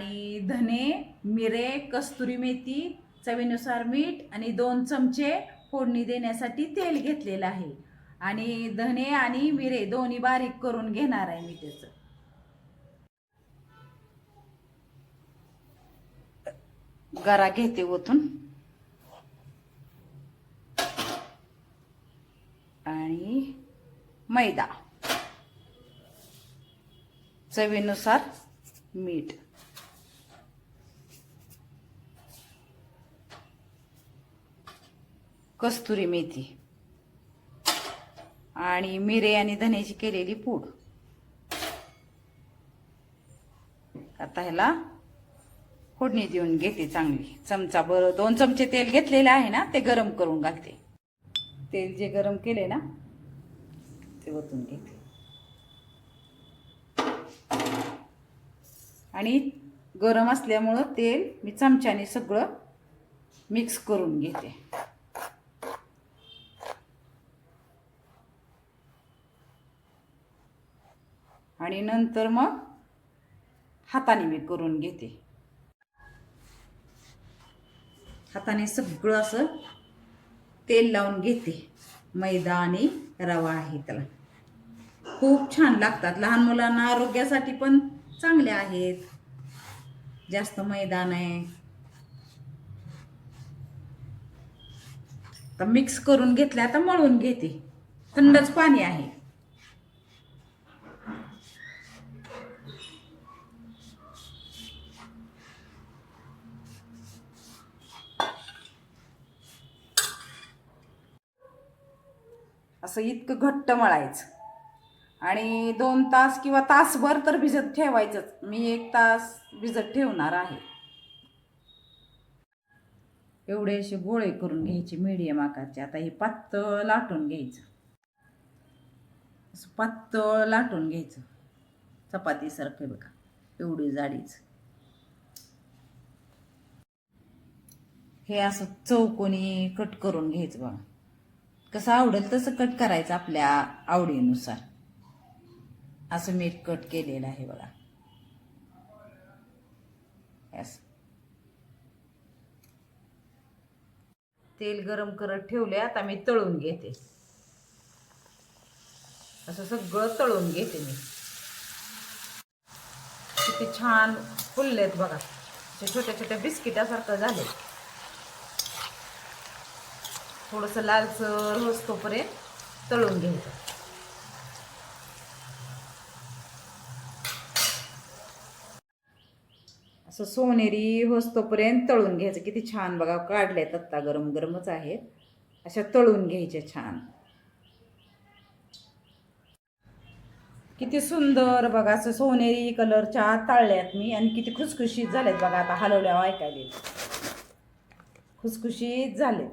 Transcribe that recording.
आणि धने मिरे कस्तुरी मेथी चवीनुसार मीठ आणि दोन चमचे फोडणी देण्यासाठी तेल घेतलेलं आहे. आणि धने आणि मिरे दोन्ही बारीक करून घेणार आहे मी त्याचं. गरा घेते ओतून. आणि मैदा. चवीनुसार मीठ. कस्तुरी मेथी आणि मिरे आणि धन्याची केलेली पूड. आता ह्याला फोडणी देऊन घेते चांगली. चमचा बरं दोन चमचे तेल घेतलेले आहे ना ते गरम करून घालते. तेल जे गरम केले ना ते ओतून घेते. आणि गरम असल्यामुळं तेल मी चमच्याने सगळं मिक्स करून घेते. आणि नंतर मग हाताने मी करून घेते. हाताने सगळं असं तेल लावून घेते. मैदा आणि रवा आहे त्याला. खूप छान लागतात. लहान मुलांना आरोग्यासाठी पण चांगले आहेत. जास्त मैदा नाही. तर मिक्स करून घेतल्या आता मळून घेते. थंडच पाणी आहे. असं इतकं घट्ट मळायचं. आणि दोन तास किंवा तासभर तर भिजत ठेवायचंच. मी एक तास भिजत ठेवणार आहे. एवढे असे गोळे करून घ्यायचे मीडियम आकारचे. आता हे पातळ लाटून घ्यायचं. असं पातळ लाटून घ्यायचं. चपातीसारखं बघा. एवढी जाडीचं. हे असं चौकोनी कट करून घ्यायचं बघा. कसं आवडेल तसं कट करायचं आपल्या आवडीनुसार. असं मी कट केलेलं आहे बघा. असं तेल गरम करत ठेवले आता मी तळून घेते. असं सगळं तळून घेते मी. किती छान फुललेत बघा. असे छोट्या छोट्या बिस्किटासारखं झाले थोडंसं लालसर होस्तोपर्यंत तळून घ्यायचं. असं सोनेरी होस्तोपर्यंत तळून घ्यायचं. किती छान बघा काढल्यात आत्ता गरम गरमच आहेत अशा तळून घ्यायच्या छान. किती सुंदर बघा असं सोनेरी कलरच्या तळल्यात मी. आणि किती खुसखुशीत झालेत बघा आता हलवल्या ऐकायला खुसखुशीत झालेत.